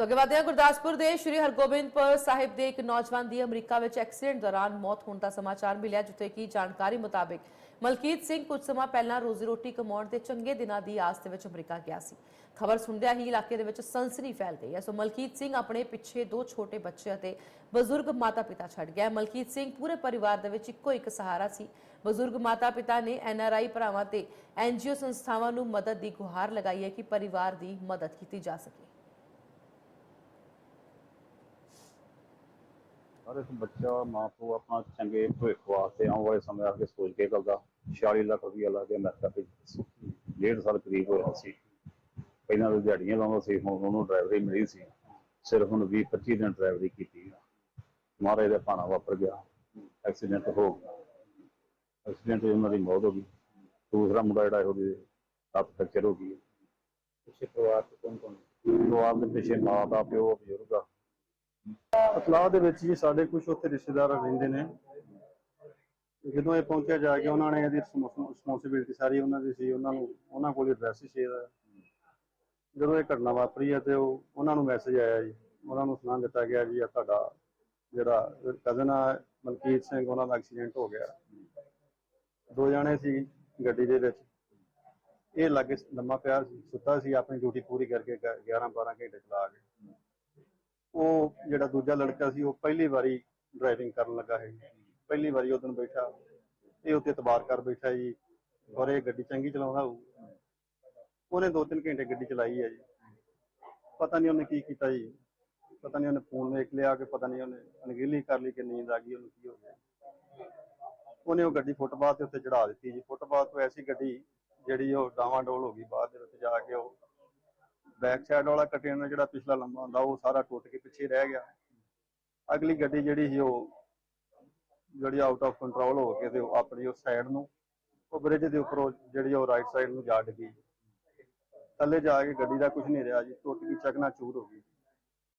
ਸੋ ਅੱਗੇ ਵਧਦੇ ਹਾਂ, ਗੁਰਦਾਸਪੁਰ ਦੇ ਸ਼੍ਰੀ ਹਰਗੋਬਿੰਦਪੁਰ ਸਾਹਿਬ ਦੇ ਇੱਕ ਨੌਜਵਾਨ ਦੀ ਅਮਰੀਕਾ ਵਿੱਚ ਐਕਸੀਡੈਂਟ ਦੌਰਾਨ ਮੌਤ ਹੋਣ ਦਾ ਸਮਾਚਾਰ ਮਿਲਿਆ, ਜਿੱਥੇ ਕਿ ਜਾਣਕਾਰੀ ਮੁਤਾਬਿਕ ਮਲਕੀਤ ਸਿੰਘ ਕੁਝ ਸਮਾਂ ਪਹਿਲਾਂ ਰੋਜ਼ੀ ਰੋਟੀ ਕਮਾਉਣ ਦੇ ਚੰਗੇ ਦਿਨਾਂ ਦੀ ਆਸ ਦੇ ਵਿੱਚ ਅਮਰੀਕਾ ਗਿਆ ਸੀ। ਖਬਰ ਸੁਣਦਿਆਂ ਹੀ ਇਲਾਕੇ ਦੇ ਵਿੱਚ ਸਨਸਨੀ ਫੈਲ ਗਈ ਹੈ। ਸੋ ਮਲਕੀਤ ਸਿੰਘ ਆਪਣੇ ਪਿੱਛੇ ਦੋ ਛੋਟੇ ਬੱਚੇ ਅਤੇ ਬਜ਼ੁਰਗ ਮਾਤਾ-ਪਿਤਾ ਛੱਡ ਗਿਆ ਮਲਕੀਤ ਸਿੰਘ ਪੂਰੇ ਪਰਿਵਾਰ ਦੇ ਵਿੱਚ ਇੱਕੋ ਇੱਕ ਸਹਾਰਾ ਸੀ। ਬਜ਼ੁਰਗ ਮਾਤਾ-ਪਿਤਾ ਨੇ ਐਨਆਰਆਈ ਭਰਾਵਾਂ ਤੇ ਐਨਜੀਓ ਸੰਸਥਾਵਾਂ ਨੂੰ ਮਦਦ ਦੀ ਗੁਹਾਰ ਲਗਾਈ ਹੈ ਕਿ ਪਰਿਵਾਰ ਦੀ ਮਦਦ ਕੀਤੀ ਜਾ ਸਕੇ। ਹਰ ਇੱਕ ਬੱਚਾ ਮਾਂ ਪਿਓ ਆਪਣਾ ਚੰਗੇ ਭਵਿੱਖ ਵਾਸਤੇ ਆਉਣ ਵਾਲੇ ਸਮੇਂ ਵਾਸਤੇ ਸੋਚ ਕੇ ਕਰਦਾ। 46 ਲੱਖ ਰੁਪਈਆ ਲਾ ਕੇ ਅਮਰੀਕਾ ਭੇਜਿਆ ਸੀ। ਡੇਢ ਸਾਲ ਕਰੀਬ ਹੋਇਆ ਸੀ। ਪਹਿਲਾਂ ਤਾਂ ਦਿਹਾੜੀਆਂ ਲਾਉਂਦਾ ਸੀ ਹੁਣ ਉਹਨੂੰ ਡਰਾਈਵਰੀ ਮਿਲੀ ਸੀ। ਸਿਰਫ ਹੁਣ 20 25 ਦਿਨ ਡਰਾਈਵਰੀ ਕੀਤੀ ਮਹਾਰਾਜ ਦਾ ਭਾਣਾ ਵਾਪਰ ਗਿਆ। ਐਕਸੀਡੈਂਟ ਹੋ ਗਿਆ। ਐਕਸੀਡੈਂਟ ਵਿੱਚ ਉਹਨਾਂ ਦੀ ਮੌਤ ਹੋ ਗਈ। ਦੂਸਰਾ ਮੁੰਡਾ ਜਿਹੜਾ ਉਹਦੀ ਲੱਤ ਫ੍ਰੈਕਚਰ ਹੋ ਗਈ ਪਿੱਛੇ ਪਰਿਵਾਰ ਤੋਂ ਕੌਣ ਕੌਣ ਪਰਿਵਾਰ ਦੇ ਪਿੱਛੇ ਮਾਂ ਦਾ ਪਿਓ ਬਜ਼ੁਰਗ ਆ। ਅਤਲਾਹ ਦੇ ਵਿੱਚ ਹੀ ਸਾਡੇ ਕੁਝ ਉੱਥੇ ਰਿਸ਼ਤੇਦਾਰ ਰਹਿੰਦੇ ਨੇ। ਜਦੋਂ ਇਹ ਪਹੁੰਚਿਆ ਜਾ ਕੇ ਉਹਨਾਂ ਨੇ ਇਹਦੀ ਰਿਸਪੌਂਸਿਬਿਲਟੀ ਸਾਰੀ ਉਹਨਾਂ ਦੀ ਸੀ, ਉਹਨਾਂ ਨੂੰ ਉਹਨਾਂ ਕੋਲ ਐਡਰੈਸ ਸੀ ਇਹਦਾ। ਜਦੋਂ ਇਹ ਘਟਨਾ ਵਾਪਰੀ ਹੈ ਤੇ ਉਹ ਉਹਨਾਂ ਨੂੰ ਮੈਸੇਜ ਆਇਆ ਜੀ। ਉਹਨਾਂ ਨੂੰ ਸੁਣਾ ਦਿੱਤਾ ਗਿਆ ਜੀ ਆ ਤੁਹਾਡਾ ਜਿਹੜਾ ਕਜ਼ਨ ਆ, ਮਲਕੀਤ ਸਿੰਘ, ਉਹਨਾਂ ਦਾ ਐਕਸੀਡੈਂਟ ਹੋ ਗਿਆ। ਦੋ ਜਣੇ ਸੀ ਗੱਡੀ ਦੇ ਵਿੱਚ। ਇਹ ਲਾਗੇ ਲੰਮਾ ਪਿਆ ਸੀ, ਸੁੱਤਾ ਸੀ, ਆਪਣੀ ਡਿਊਟੀ ਪੂਰੀ ਕਰਕੇ 11 12 ਘੰਟੇ ਚਲਾ ਕੇ ਉਹ ਜਿਹੜਾ ਦੂਜਾ ਲੜਕਾ ਸੀ, ਉਹ ਪਹਿਲੀ ਵਾਰੀ ਡਰਾਈਵਿੰਗ ਕਰਨ ਲੱਗਾ ਹੈ ਪਹਿਲੀ ਵਾਰੀ ਉਦੋਂ ਬੈਠਾ। ਇਹ ਉੱਤੇ ਤਬਾਰ ਕਰ ਬੈਠਾ ਜੀ ਔਰ ਇਹ ਗੱਡੀ ਚੰਗੀ ਚਲਾਉਂਦਾ ਹੋਊ। ਉਹਨੇ 2-3 ਘੰਟੇ ਗੱਡੀ ਚਲਾਈ ਹੈ ਜੀ। ਪਤਾ ਨਹੀਂ ਉਹਨੇ ਕੀ ਕੀਤਾ ਜੀ। ਪਤਾ ਨਹੀਂ ਉਹਨੇ ਫੋਨ ਵੇਖ ਲਿਆ ਕਿ ਪਤਾ ਨਹੀਂ ਉਹਨੇ ਅਣਗਹਿਲੀ ਕਰ ਲਈ ਕਿ ਨੀਂਦ ਆ ਗਈ, ਉਹਨੂੰ ਕੀ ਹੋ ਗਿਆ। ਉਹਨੇ ਉਹ ਗੱਡੀ ਫੁੱਟਪਾਥ ਦੇ ਉੱਤੇ ਚੜਾ ਦਿੱਤੀ ਜੀ। ਫੁੱਟਪਾਥ ਤੋਂ ਐਸੀ ਗੱਡੀ ਜਿਹੜੀ ਉਹ ਡਾਵਾਂ ਡੋਲ ਹੋ ਗਈ ਬਾਅਦ ਦੇ ਵਿੱਚ ਜਾ ਕੇ ਉਹ ਬੈਕ ਸਾਈਡ ਵਾਲਾ ਕੰਟੇਨਰ ਜਿਹੜਾ ਪਿਛਲਾ ਲੰਬਾ ਹੁੰਦਾ, ਉਹ ਸਾਰਾ ਟੁੱਟ ਕੇ ਪਿੱਛੇ ਰਹਿ ਗਿਆ। ਅਗਲੀ ਗੱਡੀ ਜਿਹੜੀ ਸੀ ਉਹ, ਜਿਹੜੀ ਆਊਟ ਆਫ ਕੰਟਰੋਲ ਹੋ ਕੇ ਤੇ ਉਹ ਆਪਣੀ ਉਸ ਸਾਈਡ ਨੂੰ, ਉਹ ਬ੍ਰਿਜ ਦੇ ਉੱਪਰੋਂ ਜਿਹੜੀ ਉਹ ਰਾਈਟ ਸਾਈਡ ਨੂੰ ਜਾ ਡਿੱਗੀ। ਥੱਲੇ ਜਾ ਕੇ ਗੱਡੀ ਦਾ ਕੁਝ ਨਹੀਂ ਰਿਹਾ ਜੀ, ਟੁੱਟ ਗਈ ਚਕਨਾ ਚੂਰ ਹੋ ਗਈ।